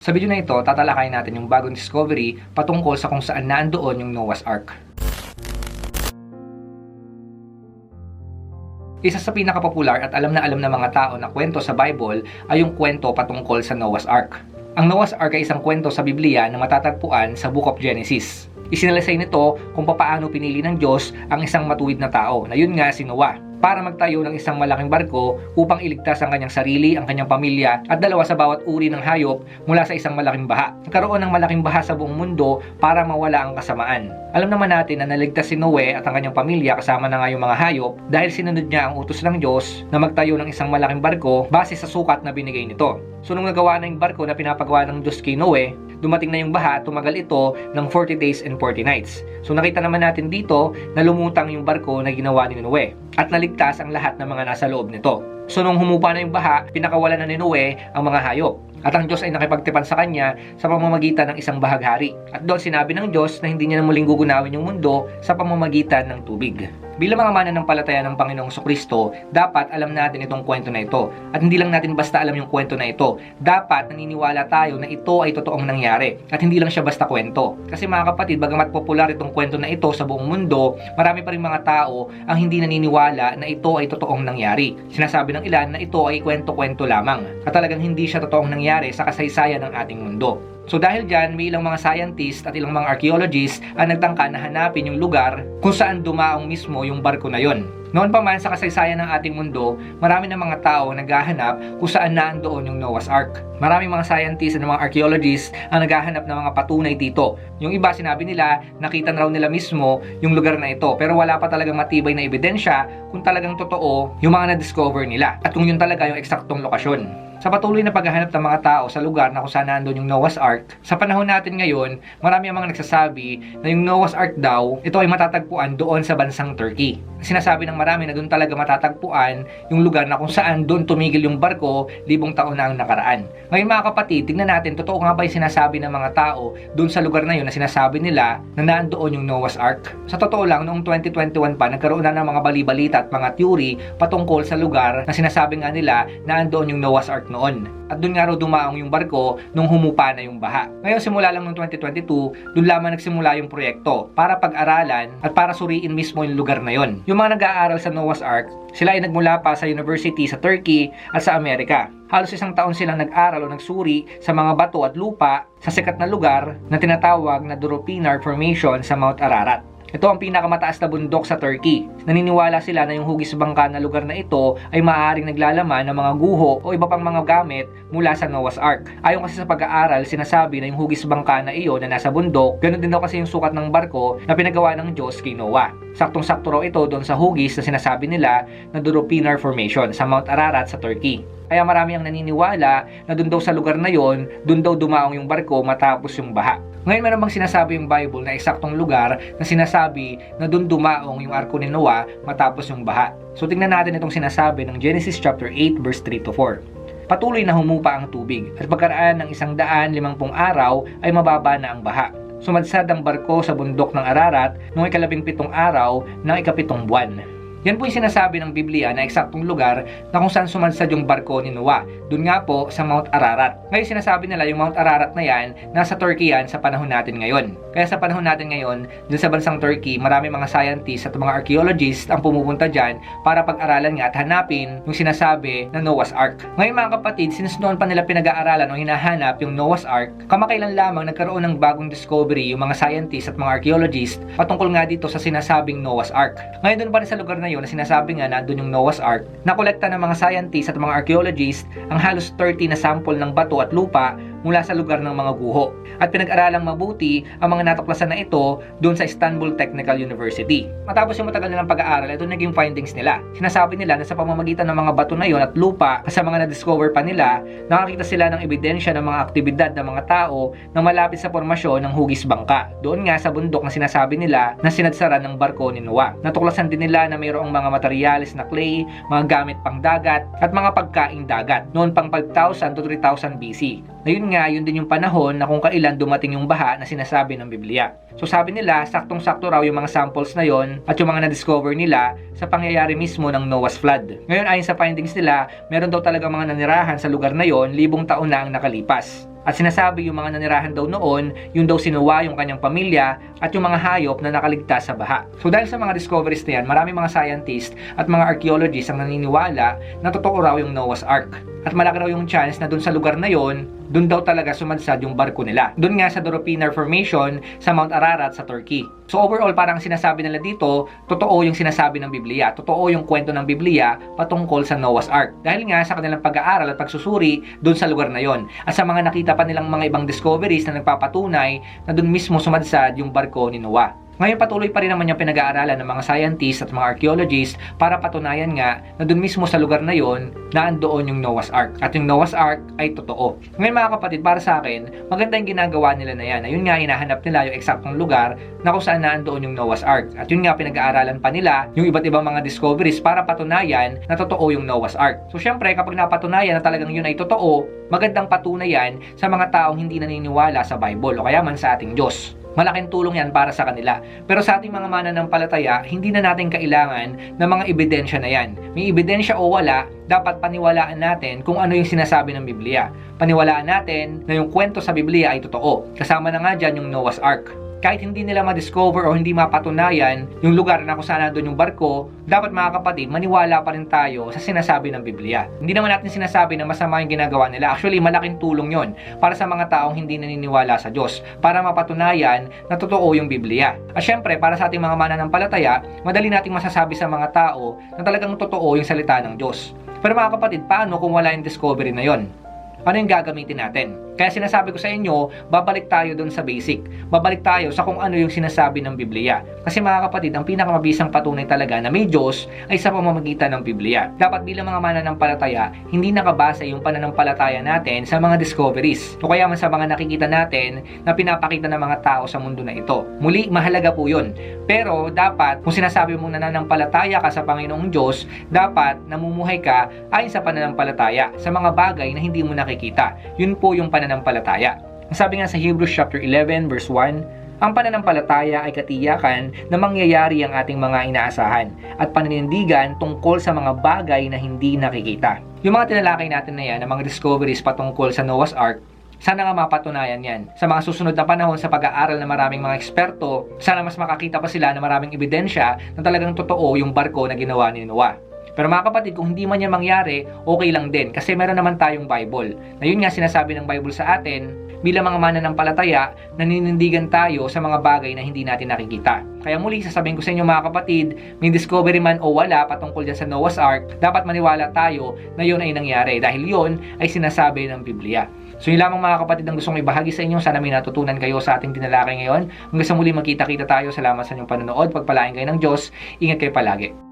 Sa video na ito, tatalakayin natin yung bagong discovery patungkol sa kung saan naandoon yung Noah's Ark. Isa sa pinakapopular at alam na alam ng mga tao na kwento sa Bible ay yung kwento patungkol sa Noah's Ark. Ang Noah's Ark ay isang kwento sa Biblia na matatagpuan sa Book of Genesis. Isinalaysay nito kung papaano pinili ng Diyos ang isang matuwid na tao na yun nga si Noah para magtayo ng isang malaking barko upang iligtas ang kanyang sarili, ang kanyang pamilya at dalawa sa bawat uri ng hayop mula sa isang malaking baha. Nagkaroon ng malaking baha sa buong mundo para mawala ang kasamaan. Alam naman natin na naligtas si Noe at ang kanyang pamilya kasama na nga yung mga hayop dahil sinunod niya ang utos ng Diyos na magtayo ng isang malaking barko base sa sukat na binigay nito. So nung nagawa na yung barko na pinapagawa ng Diyos kay Noe, dumating na yung baha, tumagal ito ng 40 days and 40 nights. So nakita naman natin dito na lumutang yung barko na ginawa ni Noe at naligtas ang lahat ng mga nasa loob nito. So nung humupa na yung baha, pinakawalan na ni Noe ang mga hayop. At ang Diyos ay nakipagtipan sa kanya sa pamamagitan ng isang bahaghari. At doon sinabi ng Diyos na hindi niya na muling gugunawin yung mundo sa pamamagitan ng tubig. Bilang mga mananampalataya ng Panginoong Kristo, dapat alam natin itong kwento na ito. At hindi lang natin basta alam yung kwento na ito. Dapat naniniwala tayo na ito ay totoong nangyari. At hindi lang siya basta kwento. Kasi mga kapatid, bagamat popular itong kwento na ito sa buong mundo, marami pa rin mga tao ang hindi naniniwala na ito ay totoong nangyari. Sinasabi ng ilan na ito ay kwento-kwento lamang. At talagang hindi siya totoong nangyari sa kasaysayan ng ating mundo. So dahil dyan, may ilang mga scientist at ilang mga archaeologists ang nagtangka na hanapin yung lugar kung saan dumaong mismo yung barko na yon. Noon pa man sa kasaysayan ng ating mundo, marami ng mga tao naghahanap kung saan naandoon yung Noah's Ark. Marami mga scientists at mga archaeologists ang naghahanap ng mga patunay dito. Yung iba sinabi nila, nakita na raw nila mismo yung lugar na ito pero wala pa talagang matibay na ebidensya kung talagang totoo yung mga na-discover nila at kung yun talaga yung eksaktong lokasyon. Sa patuloy na paghahanap ng mga tao sa lugar na kung saan nandun yung Noah's Ark, sa panahon natin ngayon, marami ang mga nagsasabi na yung Noah's Ark daw, ito ay matatagpuan doon sa bansang Turkey. Sinasabi ng marami na doon talaga matatagpuan yung lugar na kung saan doon tumigil yung barko libong taon na ang nakaraan. Ngayon mga kapatid, tingnan natin, totoo nga ba yung sinasabi ng mga tao doon sa lugar na yun na sinasabi nila na naandoon yung Noah's Ark? Sa totoo lang, noong 2021 pa, nagkaroon na ng mga balibalita at mga theory patungkol sa lugar na sinasabi nga nila na andoon yung Noah's Ark noon. At doon nga raw dumaong yung barko nung humupa na yung baha. Ngayon simula lang noong 2022, doon lamang nagsimula yung proyekto para pag-aralan at para suriin mismo yung lugar na yon. Yung mga nag-aaral sa Noah's Ark, sila ay nagmula pa sa university sa Turkey at sa Amerika. Halos isang taon silang nag-aral o nagsuri sa mga bato at lupa sa sikat na lugar na tinatawag na Duropinar Formation sa Mount Ararat. Ito ang pinakamataas na bundok sa Turkey. Naniniwala sila na yung hugis bangka na lugar na ito ay maaaring naglalaman ng mga guho o iba pang mga gamit mula sa Noah's Ark. Ayon kasi sa pag-aaral, sinasabi na yung hugis bangka na iyon na nasa bundok, ganoon din daw kasi yung sukat ng barko na pinagawa ng Diyos kay Noah. Saktong-sakto raw ito doon sa hugis na sinasabi nila na Duropinar Formation sa Mount Ararat sa Turkey. Kaya marami ang naniniwala na doon daw sa lugar na yon, doon daw dumaong yung barko matapos yung baha. Ngayon meron bang sinasabi yung Bible na eksaktong lugar na sinasabi na doon dumaong yung arko ni Noah matapos yung baha. So tingnan natin itong sinasabi ng Genesis chapter 8 verse 3 to 4. Patuloy na humupa ang tubig at pagkaraan ng isang daan limampung araw ay mababa na ang baha. Sumadsad ang barko sa bundok ng Ararat noong ikalabing pitong araw ng ikapitong buwan. Yan po yung sinasabi ng Biblia na eksaktong lugar na kung saan sumadsad yung barko ni Noah. Doon nga po sa Mount Ararat. Ngayon sinasabi nila yung Mount Ararat na yan, nasa Turkey yan sa panahon natin ngayon. Kaya sa panahon natin ngayon, dun sa bansang Turkey, marami mga scientists at mga archaeologists ang pumupunta dyan para pag-aralan nga at hanapin yung sinasabi na Noah's Ark. Ngayon mga kapatid, since noon pa nila pinag-aaralan o hinahanap yung Noah's Ark, kamakailan lamang nagkaroon ng bagong discovery yung mga scientists at mga archaeologists patungkol nga dito sa sinasabing Noah's Ark. Ngayon doon pa rin sa lugar na yun na sinasabi nga na doon yung Noah's Ark, nakolekta ng mga scientists at mga archaeologists ang halos 30 na sample ng bato at lupa mula sa lugar ng mga guho. At pinag-aralang mabuti ang mga natuklasan na ito doon sa Istanbul Technical University. Matapos yung matagal nilang pag-aaral, ito naging findings nila. Sinasabi nila na sa pamamagitan ng mga bato na yon at lupa sa mga na-discover pa nila, nakakita sila ng ebidensya ng mga aktibidad ng mga tao na malapit sa formasyon ng hugis bangka. Doon nga sa bundok na sinasabi nila na sinadsaran ng barko ni Noah. Natuklasan din nila na mayroong mga materyales na clay, mga gamit pang dagat, at mga pagkaing dagat noon pang 5,000 to 3,000 BC. Ngayon nga, yun din yung panahon na kung kailan dumating yung baha na sinasabi ng Biblia. So sabi nila, saktong-sakto raw yung mga samples na yon at yung mga na-discover nila sa pangyayari mismo ng Noah's Flood. Ngayon ayon sa findings nila, meron daw talaga mga nanirahan sa lugar na yon libong taon na ang nakalipas. At sinasabi yung mga nanirahan daw noon, yung daw sinuwa yung kanyang pamilya at yung mga hayop na nakaligtas sa baha. So dahil sa mga discoveries na yan, marami mga scientists at mga archaeologists ang naniniwala na totoo raw yung Noah's Ark. At malaki raw yung chance na dun sa lugar na yon, dun daw talaga sumadsad yung barko nila. Dun nga sa Doropinar Formation sa Mount Ararat sa Turkey. So overall, parang sinasabi nila dito, totoo yung sinasabi ng Biblia. Totoo yung kwento ng Biblia patungkol sa Noah's Ark. Dahil nga sa kanilang pag-aaral at pagsusuri dun sa lugar na yon. At sa mga nakita pa nilang mga ibang discoveries na nagpapatunay na dun mismo sumadsad yung barko ni Noah. Ngayon patuloy pa rin naman yung pinag-aaralan ng mga scientists at mga archaeologists para patunayan nga na dun mismo sa lugar na yon na andoon yung Noah's Ark. At yung Noah's Ark ay totoo. Ngayon mga kapatid, para sa akin, maganda yung ginagawa nila na yan. Ayun nga, hinahanap nila yung eksaktong lugar na kung saan naandoon yung Noah's Ark. At yun nga, pinag-aaralan pa nila yung iba't ibang mga discoveries para patunayan na totoo yung Noah's Ark. So syempre, kapag napatunayan na talagang yun ay totoo, magandang patunayan sa mga taong hindi naniniwala sa Bible o kaya man sa ating Diyos. Malaking tulong yan para sa kanila. Pero sa ating mga mananampalataya, hindi na natin kailangan ng mga ebidensya na yan. May ebidensya o wala, dapat paniwalaan natin kung ano yung sinasabi ng Biblia. Paniwalaan natin na yung kwento sa Biblia ay totoo. Kasama na nga dyan yung Noah's Ark kahit hindi nila ma-discover o hindi mapatunayan yung lugar na kung saan nandun yung barko, dapat mga kapatid, maniwala pa rin tayo sa sinasabi ng Biblia. Hindi naman natin sinasabi na masama yung ginagawa nila. Actually, malaking tulong yon para sa mga taong hindi naniniwala sa Diyos, para mapatunayan na totoo yung Biblia. At syempre, para sa ating mga mananampalataya, madali nating masasabi sa mga tao na talagang totoo yung salita ng Diyos. Pero mga kapatid, paano kung wala yung discovery na yon? Ano yung gagamitin natin? Kaya sinasabi ko sa inyo, babalik tayo dun sa basic. Babalik tayo sa kung ano yung sinasabi ng Biblia. Kasi mga kapatid, ang pinakamabisang patunay talaga na may Diyos ay sa pamamagitan ng Biblia. Dapat bilang mga mananampalataya, hindi nakabasa yung pananampalataya natin sa mga discoveries. O kaya man sa mga nakikita natin na pinapakita ng mga tao sa mundo na ito. Muli, mahalaga po yun. Pero dapat, kung sinasabi mong nananampalataya ka sa Panginoong Diyos, dapat namumuhay ka ayon sa pananampalataya sa mga bagay na hindi mo nakikita. Yun po yung pananampalataya. Ang sabi nga sa Hebrews chapter 11 verse 1, ang pananampalataya ay katiyakan na mangyayari ang ating mga inaasahan at paninindigan tungkol sa mga bagay na hindi nakikita. Yung mga tinalakay natin na yan, ang mga discoveries patungkol sa Noah's Ark, sana nga mapatunayan yan. Sa mga susunod na panahon sa pag-aaral ng maraming mga eksperto, sana mas makakita pa sila ng maraming ebidensya na talagang totoo yung barko na ginawa ni Noah. Pero mga kapatid, kung hindi man yan mangyari, okay lang din. Kasi meron naman tayong Bible. Na yun nga sinasabi ng Bible sa atin, bilang mga mananampalataya, naninindigan tayo sa mga bagay na hindi natin nakikita. Kaya muli, sasabihin ko sa inyo mga kapatid, may discovery man o wala patungkol dyan sa Noah's Ark, dapat maniwala tayo na yun ay nangyari. Dahil yun ay sinasabi ng Biblia. So yun lamang mga kapatid ang gusto kong ibahagi sa inyo. Sana may natutunan kayo sa ating tinalakay ngayon. Hanggang sa muli magkita-kita tayo. Salamat sa inyong panonood. Pagpalain kayo ng Diyos. Ingat kayo palagi.